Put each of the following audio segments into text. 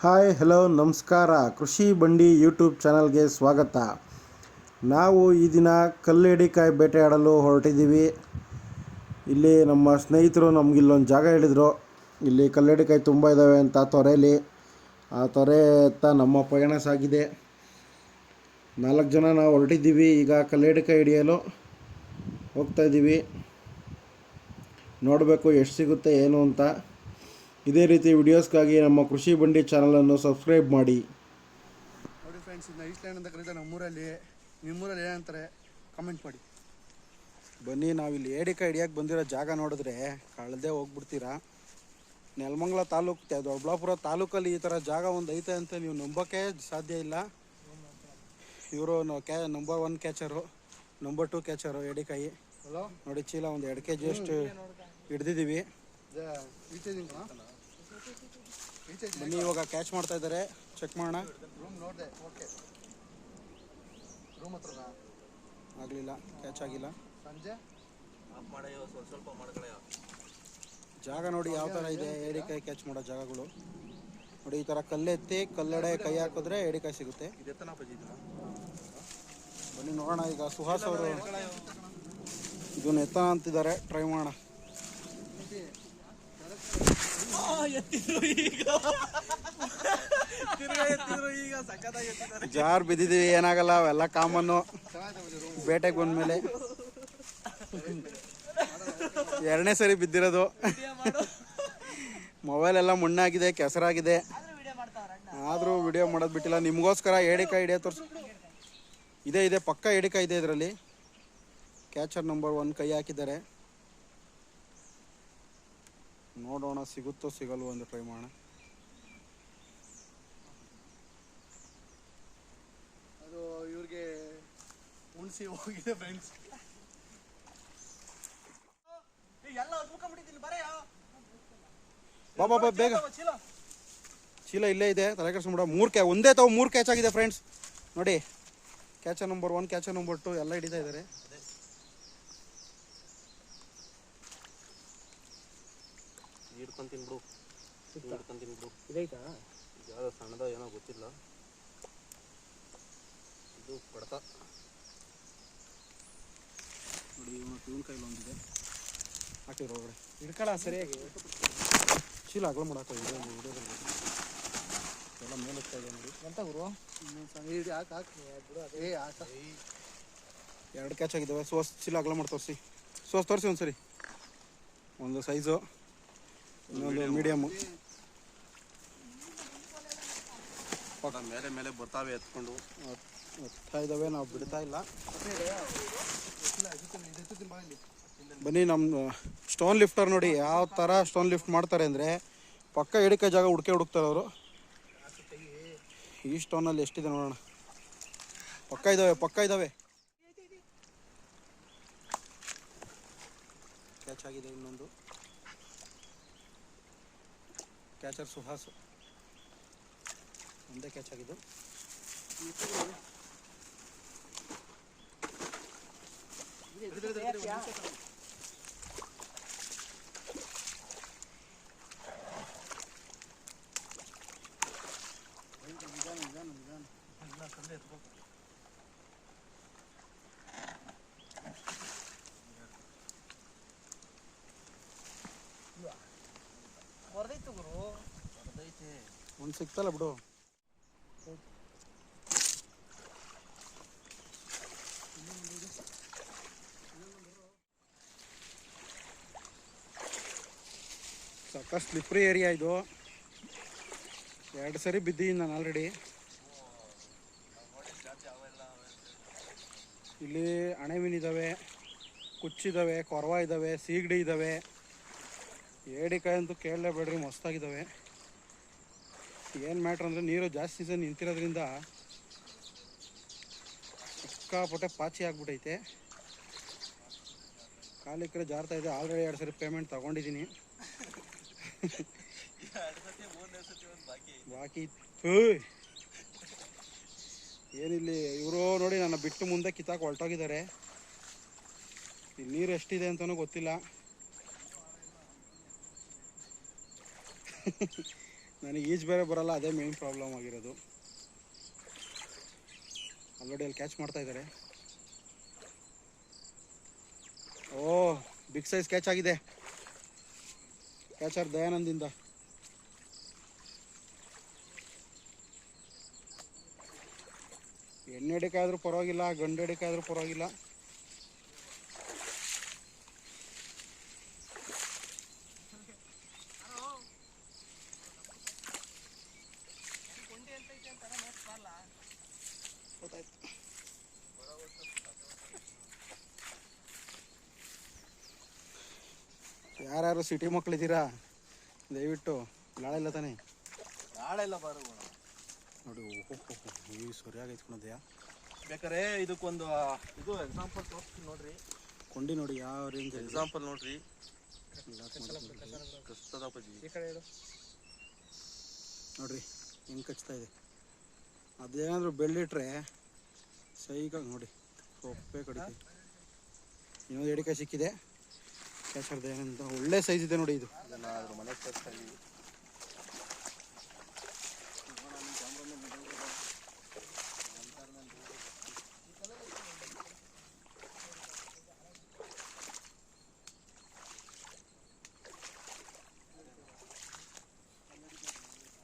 Hi, hello, ನಮಸ್ಕಾರ. ಕೃಷಿ ಬಂಡಿ ಯೂಟ್ಯೂಬ್ ಚಾನಲ್ಗೆ ಸ್ವಾಗತ. ನಾವು ಈ ದಿನ ಕಲ್ಲಡಿಕಾಯಿ ಬೇಟೆಯಾಡಲು ಹೊರಟಿದ್ದೀವಿ. ಇಲ್ಲಿ ನಮ್ಮ ಸ್ನೇಹಿತರು ನಮ್ಗೆ ಇಲ್ಲೊಂದು ಜಾಗ ಹೇಳಿದರು. ಇಲ್ಲಿ ಕಲ್ಲೆಡಿಕಾಯಿ ತುಂಬ ಇದ್ದಾವೆ ಅಂತ ತೊರೆಯಲ್ಲಿ ಆ ತೊರೆ ಹತ್ತ ನಮ್ಮ ಪಯಣ ಸಾಗಿದೆ ನಾಲ್ಕು ಜನ ನಾವು ಹೊರಟಿದ್ದೀವಿ. ಈಗ ಕಲ್ಲೆಡಿಕಾಯಿ ಹಿಡಿಯಲು ಹೋಗ್ತಾ ಇದ್ದೀವಿ. ನೋಡಬೇಕು ಎಷ್ಟು ಸಿಗುತ್ತೆ, ಏನು ಅಂತ. ಇದೇ ರೀತಿ ವಿಡಿಯೋಸ್ಗಾಗಿ ನಮ್ಮ ಕೃಷಿ ಬಂಡಿ ಚಾನಲನ್ನು ಸಬ್ಸ್ಕ್ರೈಬ್ ಮಾಡಿ. ನೋಡಿ ಫ್ರೆಂಡ್ಸ್ ಇದನ್ನ ಐಸ್ಲ್ಯಾಂಡ್ ಅಂತ ಕರೀತಾರೆ ನಮ್ಮೂರಲ್ಲಿ ನಿಮ್ಮೂರಲ್ಲಿ ಏನಂತಾರೆ ಕಮೆಂಟ್ ಮಾಡಿ. ಬನ್ನಿ ನಾವಿಲ್ಲಿ ಏಡಿಕಾಯಿ ಹಿಡಿಯಕ್ಕೆ ಬಂದಿರೋ ಜಾಗ ನೋಡಿದ್ರೆ ಕಳೆದೇ ಹೋಗ್ಬಿಡ್ತೀರಾ? ನೆಲಮಂಗಲ ತಾಲೂಕು ದೊಡ್ಡಬಳ್ಳಾಪುರ ತಾಲೂಕಲ್ಲಿ ಈ ಥರ ಜಾಗ ಒಂದು ಐತೆ ಅಂತ ನೀವು ನಂಬೋಕ್ಕೆ ಸಾಧ್ಯ ಇಲ್ಲ. ಇವರು ಕ್ಯಾ number one catcher number two catcher ಎಡಿಕಾಯಿ hello ನೋಡಿ ಚೀಲ ಒಂದು ಎರಡು ಕೆ ಜಿ ಅಷ್ಟು ಹಿಡ್ದಿದ್ದೀವಿ ಬನ್ನಿ ಇವಾಗ ಕ್ಯಾಚ್ ಮಾಡ್ತಾ ಇದ್ದಾರೆ. ಚೆಕ್ ಮಾಡೋಣ. ರೂಮ್ ನೋಡಿದೆ ಓಕೆ ರೂಮ್ ಆಗಲಿಲ್ಲ ಕ್ಯಾಚ್ ಆಗಿಲ್ಲ. ಸಂಜೆ? ಜಾಗ ನೋಡಿ ಯಾವ ಥರ ಇದೆ ಏಡಿಕಾಯಿ ಕ್ಯಾಚ್ ಮಾಡೋ ಜಾಗಗಳು. ನೋಡಿ ಈ ಥರ ಕಲ್ಲೆತ್ತಿ ಕಲ್ಲಡೆ ಕೈ ಹಾಕಿದ್ರೆ ಏಡಿಕಾಯಿ ಸಿಗುತ್ತೆ. ಬನ್ನಿ ನೋಡೋಣ ಈಗ ಸುಹಾಸ್ ಅವರು ಇದನ್ನ ಎತ್ತ ಅಂತಿದ್ದಾರೆ. ಟ್ರೈ ಮಾಡೋಣ. ಜಾರ್ ಬಿದ್ದಿದ್ದೀವಿ, ಏನಾಗಲ್ಲ, ಅವೆಲ್ಲ ಕಾಮನ್ನು. ಬೇಟೆಗೆ ಬಂದ್ಮೇಲೆ. ಎರಡನೇ ಸರಿ ಬಿದ್ದಿರೋದು. ಮೊಬೈಲ್ ಎಲ್ಲ ಮಣ್ಣಾಗಿದೆ, ಕೆಸರಾಗಿದೆ. ಆದರೂ ವಿಡಿಯೋ ಮಾಡೋದು ಬಿಟ್ಟಿಲ್ಲ. ನಿಮಗೋಸ್ಕರ ಏಡಿಕಾಯಿ ಹಿಡಿಯೋ ತೋರ್ಸ್. ಇದೆ ಇದೆ, ಪಕ್ಕ ಏಡಿಕಾಯಿ ಇದೆ ಇದರಲ್ಲಿ. ಕ್ಯಾಚರ್ ನಂಬರ್ ಒನ್ ಕೈ ಹಾಕಿದ್ದಾರೆ. ನೋಡೋಣ ಸಿಗುತ್ತೋ ಸಿಗಲ್ವೋ ಅಂತ ಟ್ರೈ ಮಾಡೋಣ. ಅದು ಇವ್ರಿಗೆ ಹೋಗಿದೆ ಫ್ರೆಂಡ್ಸ್ ಎಲ್ಲ ಹೊತ್ಕೊಂಡ್ಬಿಟ್ಟಿದ್ದೀನಿ ಬರೆಯ ಬಾ ಬಾ ಬಾ ಬೇಗ. ಚೀಲ. ಇಲ್ಲೇ ಇದೆ ತಲೆ ಕೆಡಿಸ್ಬಿಡ ಮೂರು ಕ್ಯಾ ಒಂದೇ ತಾವು ಮೂರು ಕ್ಯಾಚ್ ಆಗಿದೆ ಫ್ರೆಂಡ್ಸ್ ನೋಡಿ catch number one catch number two ಎಲ್ಲ ಹಿಡಿತಾ ಇದ್ದಾರೆ. ಹಿಡ್ಕೊಂತೀನಿ ಬಿಡು ಹಿಡ್ಕೊಂತೀನಿ ಬಿಡು ಇದೈತಾ ಯಾವುದೋ ಸಣ್ಣದ ಏನೋ ಗೊತ್ತಿಲ್ಲ. ಇದು ಕೊಡ್ತ. ನೋಡಿ ಇವನು ಇವನ ಕೈಲಿ ಒಂದಿದೆ. ಹಾಕಿದ್ರು ಒಳಗಡೆ ಹಿಡ್ಕೊಳ ಸರಿಯಾಗಿ. ಚೀಲ ಅಗಲ ಮಾಡಾಕ ಎಲ್ಲ ಮೇಲೆ ಇದೆ ನೋಡಿ. ಎಂತ ಗುರು? ಹಾಕಿ ಹಾಕ್. ಏ ಹಾಕ. ಎರಡು ಕ್ಯಾಚ್ ಆಗಿದ್ದಾವೆ. ಸೋಸ್ ಚೀಲ ಅಗಲ ಮಾಡಿ ತೋರಿಸಿ ಸೋಸ್ ತೋರಿಸಿ ಒಂದು ಸರಿ ಒಂದು ಸೈಜು ಇನ್ನೊಂದು ಮೀಡಿಯಮ್ಮು ಮೇಲೆ ಮೇಲೆ ಬರ್ತಾವೆ ಎತ್ಕೊಂಡು. ಹೋಗ್ತಾ ಇದ್ದಾವೆ ನಾವು ಬಿಡ್ತಾ ಇಲ್ಲಿ. ಬನ್ನಿ ನಮ್ಮ ಸ್ಟೋನ್ ಲಿಫ್ಟರ್ ನೋಡಿ ಯಾವ ಥರ ಸ್ಟೋನ್ ಲಿಫ್ಟ್ ಮಾಡ್ತಾರೆ ಅಂದರೆ ಪಕ್ಕ ಹಿಡಿಕೆ ಜಾಗ ಹುಡುಕೆ ಹುಡುಕ್ತಾರೆ ಅವರು. ಈ ಸ್ಟೋನಲ್ಲಿ ಎಷ್ಟಿದೆ ನೋಡೋಣ. ಪಕ್ಕ ಇದ್ದಾವೆ ಪಕ್ಕ ಇದ್ದಾವೆ ಕ್ಯಾಚ್ ಆಗಿದೆ ಇನ್ನೊಂದು. ಕ್ಯಾಚರ್ ಸುಹಾಸ್ ಒಂದೇ ಕ್ಯಾಚ್ ಆಗಿದ್ದು ಹೊರದೈತು ಗುರು ಒಂದು ಸಿಕ್ತಲ್ಲ ಬಿಡು. ಸಾಕಷ್ಟು ಸ್ಲಿಪ್ರಿ ಏರಿಯಾ ಇದು. ಎರಡು ಸರಿ ಬಿದ್ದೀನಿ ನಾನು ಆಲ್ರೆಡಿ ಇಲ್ಲಿ ಅಣೆ ಮೀನಿದ್ದಾವೆ ಕುಚ್ಚಿದ್ದಾವೆ ಕೊರವ ಇದ್ದಾವೆ ಸೀಗಡಿ ಇದ್ದಾವೆ ಏಡಿಕಾಯಿ ಅಂತೂ ಕೇಳಲೇಬೇಡ್ರಿ ಮಸ್ತಾಗಿದ್ದಾವೆ ಏನು ಮ್ಯಾಟ್ರ್ ಅಂದರೆ ನೀರು ಜಾಸ್ತಿ ಸಹ ನಿಂತಿರೋದ್ರಿಂದ ಸಿಕ್ಕಾಪಟ್ಟೆ ಪಾಚಿ ಆಗ್ಬಿಟ್ಟೈತೆ ಕಾಲಿಕ್ಕರೆ ಜಾರ್ತಾ ಇದೆ. ಆಲ್ರೆಡಿ ಎರಡು ಸರಿ ಪೇಮೆಂಟ್ ತಗೊಂಡಿದ್ದೀನಿ. ಬಾಕಿ. ಏನಿಲ್ಲಿ, ಇವರು ನೋಡಿ ನನ್ನ ಬಿಟ್ಟು ಮುಂದೆ ಕಿತ್ತಾಕ್ ಹೊರಟೋಗಿದ್ದಾರೆ. ಇಲ್ಲಿ ನೀರು ಎಷ್ಟಿದೆ ಅಂತಲೂ ಗೊತ್ತಿಲ್ಲ. ನನಗೆ ಈಜು ಬೇರೆ ಬರಲ್ಲ, ಅದೇ ಮೇನ್ ಪ್ರಾಬ್ಲಮ್ ಆಗಿರೋದು. ಆಲ್ರೆಡಿ ಅಲ್ಲಿ ಕ್ಯಾಚ್ ಮಾಡ್ತಾ ಇದ್ದಾರೆ. ಓ ಬಿಗ್ ಸೈಜ್ ಕ್ಯಾಚ್ ಆಗಿದೆ. ಕ್ಯಾಚರ್ ದಯಾನಂದಿಂದ. ಎಣ್ಣೆಡಿಕೆ ಹಿಡಿಕಾದ್ರೂ ಪರವಾಗಿಲ್ಲ ಆದ್ರೂ ಪರವಾಗಿಲ್ಲ. ಯಾರ್ಯಾರು ಸಿಟಿ ಮಕ್ಕಳಿದ್ದೀರಾ ದಯವಿಟ್ಟು ನಾಳೆ ಇಲ್ಲ ತಾನೆ? ನಾಳೆ ಇಲ್ಲ ಬಾರು ನೋಡಿ ಈ ಸರಿಯಾಗಿ ಕಣದಯ್ಯ ಬೇಕಾರೆ ಇದಕ್ಕೊಂದು ಇದು ಎಕ್ಸಾಂಪಲ್ ತೋರಿಸ್ತೀನಿ ನೋಡ್ರಿ. ಕೊಂಡಿ ನೋಡಿ ಯಾವ ರೇಂಜ್ ಎಕ್ಸಾಂಪಲ್ ನೋಡ್ರಿ. ನೋಡ್ರಿ. ಹೆಂಗೆ ಕಚ್ತಾ ಇದೆ. ಅದೇನಾದರೂ ಬೆಳ್ಳಿಟ್ರೆ ಸೈಕಾಗಿ ನೋಡಿ ಸೊಪ್ಪೆ ಕಡಿತೀವಿ. ಇನ್ನೊಂದು ಎಡಿಕಾಯಿ ಸಿಕ್ಕಿದೆ. ಕ್ಯಾಚರ್ ಏನಂತ ಒಳ್ಳೆ ಸೈಜ್ ಇದೆ ನೋಡಿ ಇದು.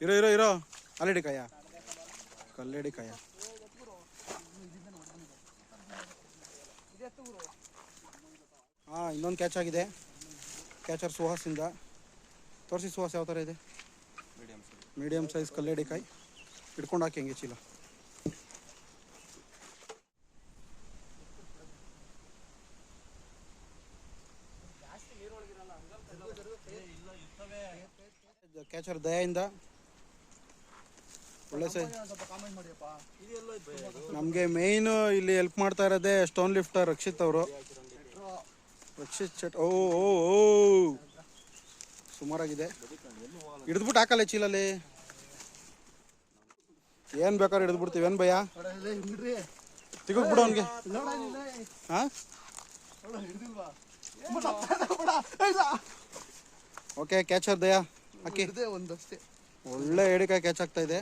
ಇರೋ ಇರೋ ಇರೋ. ಇರೋ ಇರೋ ಅಲ್ಲಿಡಿಕಾಯ ಕಲ್ಲಡಿಕಾಯ ಹಾಂ, ಇನ್ನೊಂದು ಕ್ಯಾಚ್ ಆಗಿದೆ. ಕ್ಯಾಚರ್ ಸುಹಾಸಿಂದ ತೋರಿಸಿ ಸುಹಾಸ್ ಯಾವ ಥರ ಇದೆ? ಮೀಡಿಯಮ್ ಸೈಜ್ ಕಲ್ಲೇಡಿಕಾಯಿ ಹಿಡ್ಕೊಂಡು ಹಾಕಿ ಹೆಂಗೆ ಚೀಲ. ಕ್ಯಾಚರ್ ದಯಿಂದ ಒಳ್ಳೆ ಸೈಜ್ ನಮಗೆ ಮೇಯ್ನು ಇಲ್ಲಿ ಹೆಲ್ಪ್ ಮಾಡ್ತಾ ಇರೋದೇ ಸ್ಟೋನ್ ಲಿಫ್ಟರ್ ರಕ್ಷಿತ್ ಅವರು. ರಕ್ಷಿತ್ ಚಟ್ ಓ ಓ ಸುಮಾರಾಗಿದೆ. ಹಿಡಿದ್ಬಿಟ್ಟು ಹಾಕಲ್ಲ ಚೀಲಲ್ಲಿ. ಏನು ಬೇಕಾದ್ರೆ ಹಿಡಿದ್ಬಿಡ್ತೀವಿ. ಏನು ಭಯ ಬಿಡು ಅವನಿಗೆ ಹಾಂ? Okay catcher Daya. ಅಕ್ಕಿ. ಒಳ್ಳೆ ಎಡಿಕಾಯಿ ಕ್ಯಾಚ್ ಆಗ್ತಾ ಇದೆ.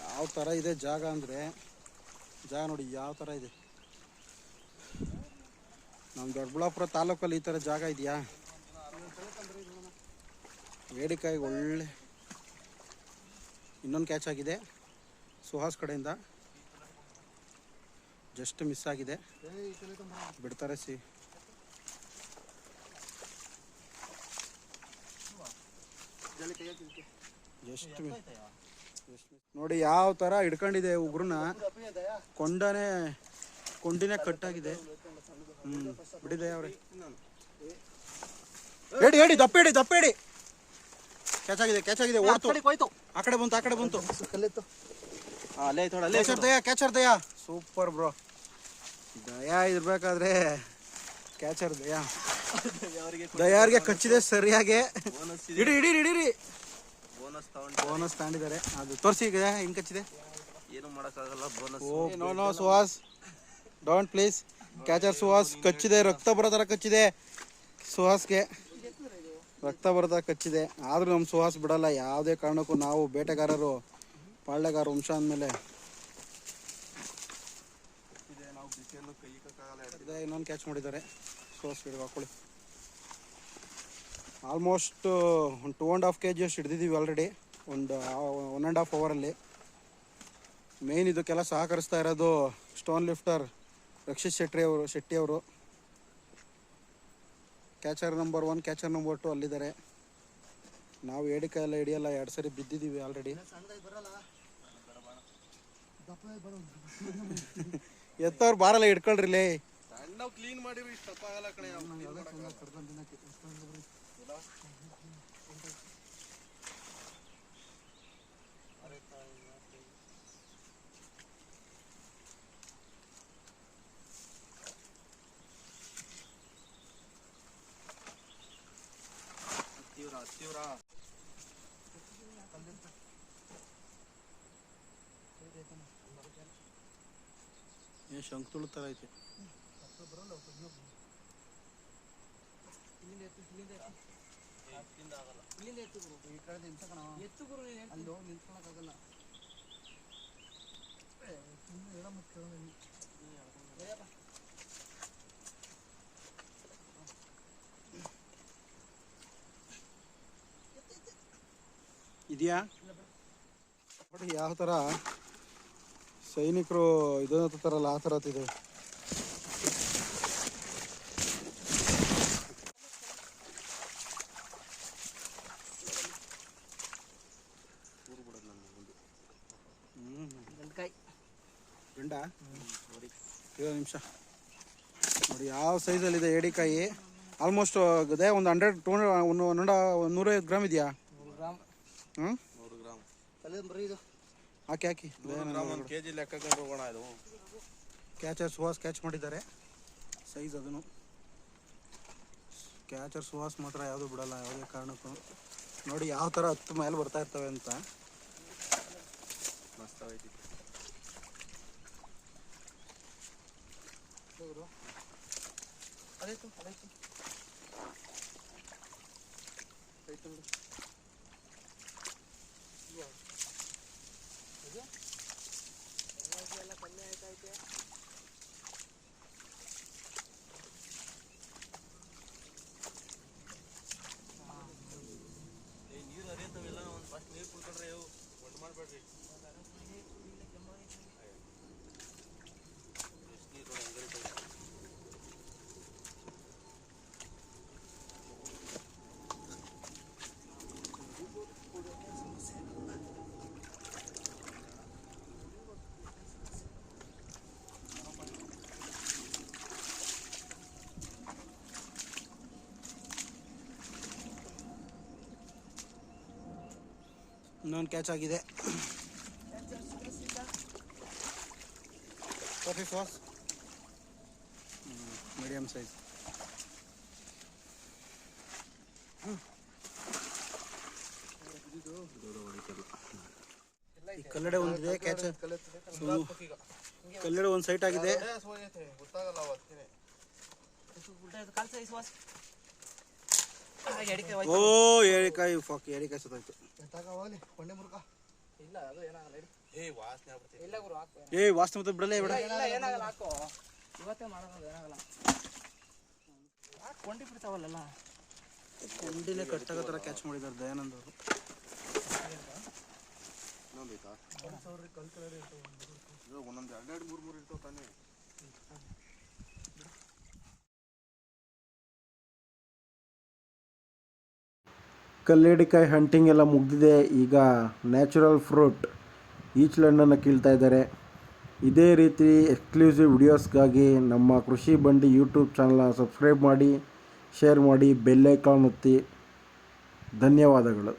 ಯಾವ ಥರ ಇದೆ ಜಾಗ ಅಂದರೆ, ಜಾಗ ನೋಡಿ, ಯಾವ ಥರ ಇದೆ. ನಮ್ಮ ದೊಡ್ಡಬಳ್ಳಾಪುರ ತಾಲೂಕಲ್ಲಿ ಈ ಥರ ಜಾಗ ಇದೆಯಾ? ಬೇಡಿಕಾಯಿ ಒಳ್ಳೆ ಇನ್ನೊಂದು ಕ್ಯಾಚ್ ಆಗಿದೆ. ಸುಹಾಸ್ ಕಡೆಯಿಂದ. ಜಸ್ಟ್ ಮಿಸ್ ಆಗಿದೆ. ಬಿಡ್ತಾರೆ ಸಿ. ಜಸ್ಟ್ ನೋಡಿ ಯಾವ ಥರ ಹಿಡ್ಕೊಂಡಿದೆ ಉಗ್ರನ್ನ ಕೊಂಡನೇ ಕೊಂಡಿನೇ ಕಟ್ಟಾಗಿದೆ. ಹ್ಞೂ ಬಿಡಿದೆ ಅವ್ರೆ. ಹೇಳಿ ಹೇಳಿ ದಪ್ಪ ಹೇಳಿ ದಪ್ಪ ಹೇಳಿ ಕ್ಯಾಚ್ ಆಗಿದೆ ಕ್ಯಾಚ್ ಆಗಿದೆ ಓಡ್ತು. ಆ ಕಡೆ ಬಂತು ಆ ಕಡೆ ಬಂತು. ಕಲ್ಲಿತ್ತು ಅಲ್ಲೇ ಐತೆ ನೋಡಿ ಅಲ್ಲೇ catcher Daya catcher Daya. Super bro. Daya ಇರ್ಬೇಕಾದ್ರೆ ಕ್ಯಾಚರ್ ದಯಾ. ಅವರಿಗೆ ದಯಾರ್ಗೆ ಕಚ್ಚಿದೆ ಸರಿಯಾಗಿ. ಬೋನಸ್ ಇಡಿ ಇಡಿ ಇಡೀರಿ ಬೋನಸ್ ತಗೊಂಡು ಬೋನಸ್ ತಗೊಂಡಿದ್ದಾರೆ. ಅದು ತೋರಿಸಿ ಈಗ ಹೆಂಗ್ ಕಚ್ಚಿದೆ? ಏನು ಮಾಡೋಕ್ಕಾಗಲ್ಲ bonus oh no no Suhas. Don't please. Catcher Suhas. ಕಚ್ಚಿದೆ ರಕ್ತ ಬರೋ ಥರ ಕಚ್ಚಿದೆ. ಸುಹಾಸ್ಗೆ ರಕ್ತ ಬರೋ ಥರ ಕಚ್ಚಿದೆ. ಆದರೂ ನಮ್ಮ ಸುಹಾಸ್ ಬಿಡಲ್ಲ. ಯಾವುದೇ ಕಾರಣಕ್ಕೂ ನಾವು ಬೇಟೆಗಾರರು ಪಾಳ್ಯಗಾರ ವಂಶ ಅಂದಮೇಲೆ. ಇನ್ನೊಂದು ಕ್ಯಾಚ್ ಮಾಡಿದ್ದಾರೆ. ಸುಹಾಸ್ ಗಿಡ ಹಾಕೊಳ್ಳಿ. ಆಲ್ಮೋಸ್ಟ್ ಒಂದು ಟೂ ಆ್ಯಂಡ್ ಹಾಫ್ ಕೆ ಜಿಯಷ್ಟು ಹಿಡ್ದಿದ್ದೀವಿ ಆಲ್ರೆಡಿ ಒಂದು ಒನ್ ಆ್ಯಂಡ್ ಹಾಫ್ ಅವರಲ್ಲಿ ಮೇಯ್ನ್ ಇದಕ್ಕೆಲ್ಲ ಸಹಕರಿಸ್ತಾ ಇರೋದು ಸ್ಟೋನ್ ಲಿಫ್ಟರ್ ರಕ್ಷಿತ್ ಶೆಟ್ಟಿ ಅವರು ಶೆಟ್ಟಿ ಅವರು. Catcher number one catcher number two ಅಲ್ಲಿದ್ದಾರೆ. ನಾವು ಏಡಿಕೆ ಎಲ್ಲ ಹಿಡಿಯಲ್ಲ, ಎರಡು ಸರಿ ಬಿದ್ದಿದ್ದೀವಿ ಆಲ್ರೆಡಿ ಎತ್ತವ್ರು ಬಾರಲ್ಲ ಇಟ್ಕೊಳ್ರಿ ಕ್ಲೀನ್ ಮಾಡಿವಿ ಇಷ್ಟು ತಪ್ಪ ಆಗಲ್ಲ ಕಣೆ ಐತೆ. ತೀವ್ರ ಎತ್ತು ಗುರು. ಥರ ಈ ಕಡೆ ನಿಂತ್ಕಣ ಎತ್ತು ಗುರು ಅಲ್ಲಿ ಹೋಗಿ ನಿಂತ್ಕೊಳಕ್ಕಾಗಲ್ಲ. ಏ, ಸುಮ್ನೆ ಹೇಳೋ ಮತ್ತೆ ಕೇಳೋ ನೀನು. ಇದೆಯಾ? ನೋಡಿ ಯಾವ ಥರ ಸೈನಿಕರು ಇದನ್ನ ಹತ್ತಾರಲ್ಲ ಆ ಥರ ಇದೆ. ಗಂಡ ಏಳು ನಿಮಿಷ. ನೋಡಿ ಯಾವ ಸೈಜಲ್ಲಿದೆ ಏಡಿಕಾಯಿ ಆಲ್ಮೋಸ್ಟ್ ಅದೇ ಒಂದು ಹಂಡ್ರೆಡ್ ಟೂ ಒಂದು ಒಂದು ನೂರೈವತ್ತು ಗ್ರಾಮ್ ಇದೆಯಾ? ಹ್ಞೂ ನೂರು ಗ್ರಾಮ್. ತಲೆ ಬರೀ ಇದು. ಹಾಕಿ ಹಾಕಿ. ನೂರು ಗ್ರಾಮ್ ಒಂದು ಕೆ ಜಿ ಲೆಕ್ಕ ಕಂಡು ಹೋಗೋಣ ಇದು. ಕ್ಯಾಚರ್ ಸುಹಾಸ್ ಕ್ಯಾಚ್ ಮಾಡಿದ್ದಾರೆ. ಸೈಜ್ ಅದನ್ನು. ಕ್ಯಾಚರ್ ಸುಹಾಸ್ ಮಾತ್ರ ಯಾವುದು ಬಿಡಲ್ಲ ಯಾವುದೇ ಕಾರಣಕ್ಕೂ. ನೋಡಿ ಯಾವ ಥರ ಹತ್ತು ಮೇಲೆ ಬರ್ತಾ ಇರ್ತವೆ ಅಂತ. ಅದೇ ಅದೇ ಹೋಗ್ರು ಅದಾಯ್ತು ಅದಾಯ್ತು ಆಯ್ತು ಬಿಡು ಏ ನೀರು ಹರಿಯತ್ತವೆಲ್ಲ ಒಂದು ಫಸ್ಟ್ ನೀರು ಕುಡ್ಕೊಂಡ್ರೆ ಇವು ಒಟ್ಟು ಮಾಡಬೇಡ್ರಿ ಎಷ್ಟು ನೀರು ನೋಡಿ ಹಂಗೆ ಹರಿತಾವೆ. ಇನ್ನೊಂದು ಕ್ಯಾಚ್ ಆಗಿದೆ. ಕಾಫಿ ಫಾಸ್ ಮೀಡಿಯಮ್ ಸೈಜ್ ಈ ಕಲ್ಲಡೆ ಒಂದಿದೆ ಕ್ಯಾಚ್ ಕಲ್ಲಡೆ ಒಂದು ಸೈಟ್ ಆಗಿದೆ. ಓ ಏಳಿಕಾಯಿ ಫಾಕ್ ಏಳಿಕಾಯಿ ಸುತ್ತಾಯ್ತು ಎತ್ತಾಗವಾಗಲಿ ಕೊಂಡೆ ಮುರುಕ ಇಲ್ಲ ಅದು ಏನಾಗಲ್ಲ ಇಡಿ. ಏ ವಾಸನೆ ಆಗ್ಬಿಡ್ತೈತೆ ಇಲ್ಲ ಗುರು ಹಾಕು. ಏ ವಾಸನೆ ಮತ್ತೆ ಬಿಡಲೇ ಬಿಡ. ಇಲ್ಲ ಏನಾಗಲ್ಲ ಹಾಕು. ಇವತ್ತೇ ಮಾಡೋದು ಏನಾಗಲ್ಲ. ಯಾಕೆ ಕೊಂಡಿ ಬಿಡ್ತಾವಲ್ಲ ಕೊಂಡಿನೇ ಕಟ್ಟಾಗೋ ಥರ ಕ್ಯಾಚ್ ಮಾಡಿದ್ದಾರೆ ದಯಾನಂದ್ ಅವರು. ಒಂದೊಂದು ಎರಡೆರಡು ಮೂರು ಮೂರು ಇರ್ತಾವ ತಾನೇ? ಕಲ್ಲೇಡಿಕಾಯಿ ಹಂಟಿಂಗ್ ಎಲ್ಲ ಮುಗ್ದಿದೆ. ಈಗ ನ್ಯಾಚುರಲ್ ಫ್ರೂಟ್ ಈಚ್ಲಣ್ಣನ್ನು ಕೀಳ್ತಾ ಇದ್ದಾರೆ. ಇದೇ ರೀತಿ ಎಕ್ಸ್ಕ್ಲೂಸಿವ್ ವಿಡಿಯೋಸ್ಗಾಗಿ ನಮ್ಮ ಕೃಷಿ ಬಂಡಿ ಯೂಟ್ಯೂಬ್ ಚಾನಲ್ನ ಸಬ್ಸ್ಕ್ರೈಬ್ ಮಾಡಿ ಶೇರ್ ಮಾಡಿ ಬೆಲ್ಲೈಕಾನ್ ಒತ್ತಿ. ಧನ್ಯವಾದಗಳು.